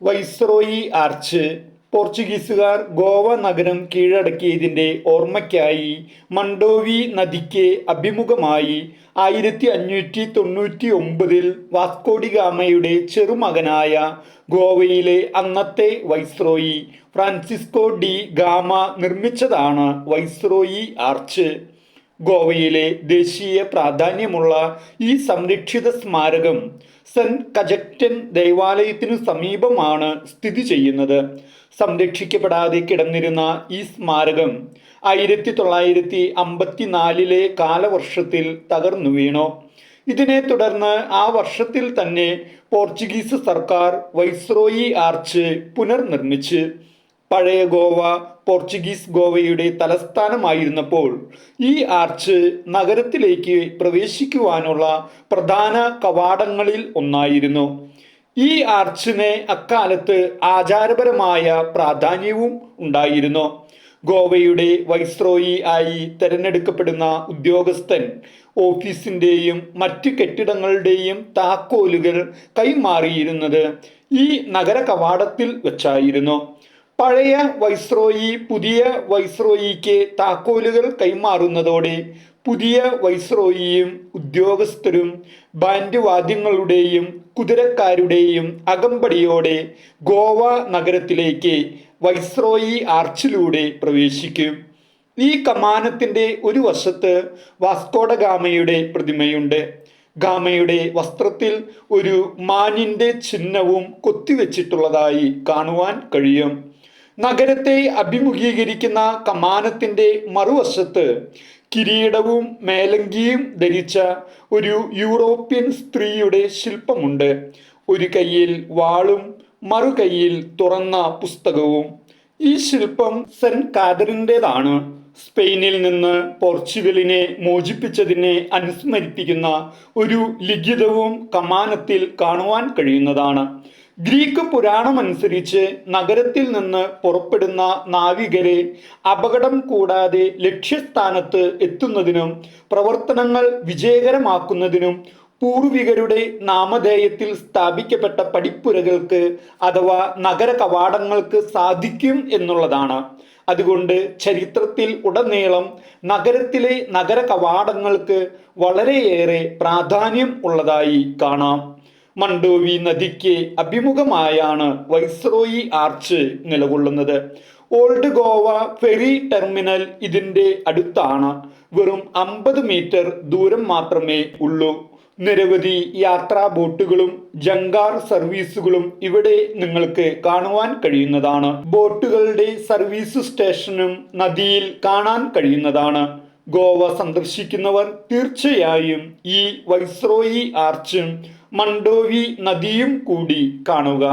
Viceroy arch പോർച്ചുഗീസുകാർ ഗോവ നഗരം കീഴടക്കിയതിന്റെ ഓർമ്മയ്ക്കായി മണ്ടോവി നദിക്ക് അഭിമുഖമായി ആയിരത്തി അഞ്ഞൂറ്റി തൊണ്ണൂറ്റി ഒമ്പതിൽ വാസ്കോഡിഗാമയുടെ ചെറുമകനായ ഗോവയിലെ അന്നത്തെ വൈസ്രോയി ഫ്രാൻസിസ്കോ ഡി ഗാമ നിർമ്മിച്ചതാണ് വൈസ്രോയി ആർച്ച്. ഗോവയിലെ ദേശീയ പ്രാധാന്യമുള്ള ഈ സംരക്ഷിത സ്മാരകം സെന്റ് കജക്റ്റൻ ദേവാലയത്തിനു സമീപമാണ് സ്ഥിതി ചെയ്യുന്നത്. സംരക്ഷിക്കപ്പെടാതെ കിടന്നിരുന്ന ഈ സ്മാരകം ആയിരത്തി തൊള്ളായിരത്തി അമ്പത്തിനാലിലെ കാലവർഷത്തിൽ തകർന്നു വീണു. ഇതിനെ തുടർന്ന് ആ വർഷത്തിൽ തന്നെ പോർച്ചുഗീസ് സർക്കാർ വൈസ്രോയി ആർച്ച് പുനർനിർമ്മിച്ച്. പഴയ ഗോവ പോർച്ചുഗീസ് ഗോവയുടെ തലസ്ഥാനമായിരുന്നപ്പോൾ ഈ ആർച്ച് നഗരത്തിലേക്ക് പ്രവേശിക്കുവാനുള്ള പ്രധാന കവാടങ്ങളിൽ ഒന്നായിരുന്നു. ഈ ആർച്ചിന് അക്കാലത്ത് ആചാരപരമായ പ്രാധാന്യവും ഉണ്ടായിരുന്നു. ഗോവയുടെ വൈസ്രോയി ആയി തിരഞ്ഞെടുക്കപ്പെടുന്ന ഉദ്യോഗസ്ഥൻ ഓഫീസിന്റെയും മറ്റ് കെട്ടിടങ്ങളുടെയും താക്കോലുകൾ കൈമാറിയിരുന്നത് ഈ നഗര കവാടത്തിൽ വെച്ചായിരുന്നു. പഴയ വൈസ്രോയി പുതിയ വൈസ്രോയിക്ക് താക്കോലുകൾ കൈമാറുന്നതോടെ പുതിയ വൈസ്രോയിയും ഉദ്യോഗസ്ഥരും ബാൻഡ് വാദ്യങ്ങളുടെയും കുതിരക്കാരുടെയും അകമ്പടിയോടെ ഗോവ നഗരത്തിലേക്ക് വൈസ്രോയി ആർച്ചിലൂടെ പ്രവേശിക്കും. ഈ കമാനത്തിന്റെ ഒരു വശത്ത് വാസ്കോഡ ഗാമയുടെ പ്രതിമയുണ്ട്. ഗാമയുടെ വസ്ത്രത്തിൽ ഒരു മാനിന്റെ ചിഹ്നവും കൊത്തിവെച്ചിട്ടുള്ളതായി കാണുവാൻ കഴിയും. നഗരത്തെ അഭിമുഖീകരിക്കുന്ന കമാനത്തിന്റെ മറുവശത്ത് കിരീടവും മേലങ്കിയും ധരിച്ച ഒരു യൂറോപ്യൻ സ്ത്രീയുടെ ശില്പമുണ്ട്. ഒരു കയ്യിൽ വാളും മറു കൈയിൽ തുറന്ന പുസ്തകവും. ഈ ശില്പം സെന്റ് കാതറിന്റെതാണ്. സ്പെയിനിൽ നിന്ന് പോർച്ചുഗലിനെ മോചിപ്പിച്ചതിനെ അനുസ്മരിപ്പിക്കുന്ന ഒരു ലിഖിതവും കമാനത്തിൽ കാണുവാൻ കഴിയുന്നതാണ്. ഗ്രീക്ക് പുരാണമനുസരിച്ച് നഗരത്തിൽ നിന്ന് പുറപ്പെടുന്ന നാവികരെ അപകടം കൂടാതെ ലക്ഷ്യസ്ഥാനത്ത് എത്തുന്നതിനും പ്രവർത്തനങ്ങൾ വിജയകരമാക്കുന്നതിനും പൂർവികരുടെ നാമധേയത്തിൽ സ്ഥാപിക്കപ്പെട്ട പടിപ്പുരകൾക്ക് അഥവാ നഗര കവാടങ്ങൾക്ക് സാധിക്കും എന്നുള്ളതാണ്. അതുകൊണ്ട് ചരിത്രത്തിൽ ഉടനീളം നഗരത്തിലെ നഗര കവാടങ്ങൾക്ക് വളരെയേറെ പ്രാധാന്യം ഉള്ളതായി കാണാം. മണ്ടോവി നദിക്ക് അഭിമുഖമായാണ് വൈസ്രോയി ആർച്ച് നിലകൊള്ളുന്നത്. ഓൾഡ് ഗോവ ഫെറി ടെർമിനൽ ഇതിന്റെ അടുത്താണ്. വെറും അമ്പത് മീറ്റർ ദൂരം മാത്രമേ ഉള്ളൂ. നിരവധി യാത്രാ ബോട്ടുകളും ജങ്കാർ സർവീസുകളും ഇവിടെ നിങ്ങൾക്ക് കാണുവാൻ കഴിയുന്നതാണ്. ബോട്ടുകളുടെ സർവീസ് സ്റ്റേഷനും നദിയിൽ കാണാൻ കഴിയുന്നതാണ്. ഗോവ സന്ദർശിക്കുന്നവർ തീർച്ചയായും ഈ വൈസ്രോയി ആർച്ചും മണ്ടോവി നദിയും കൂടി കാണുക.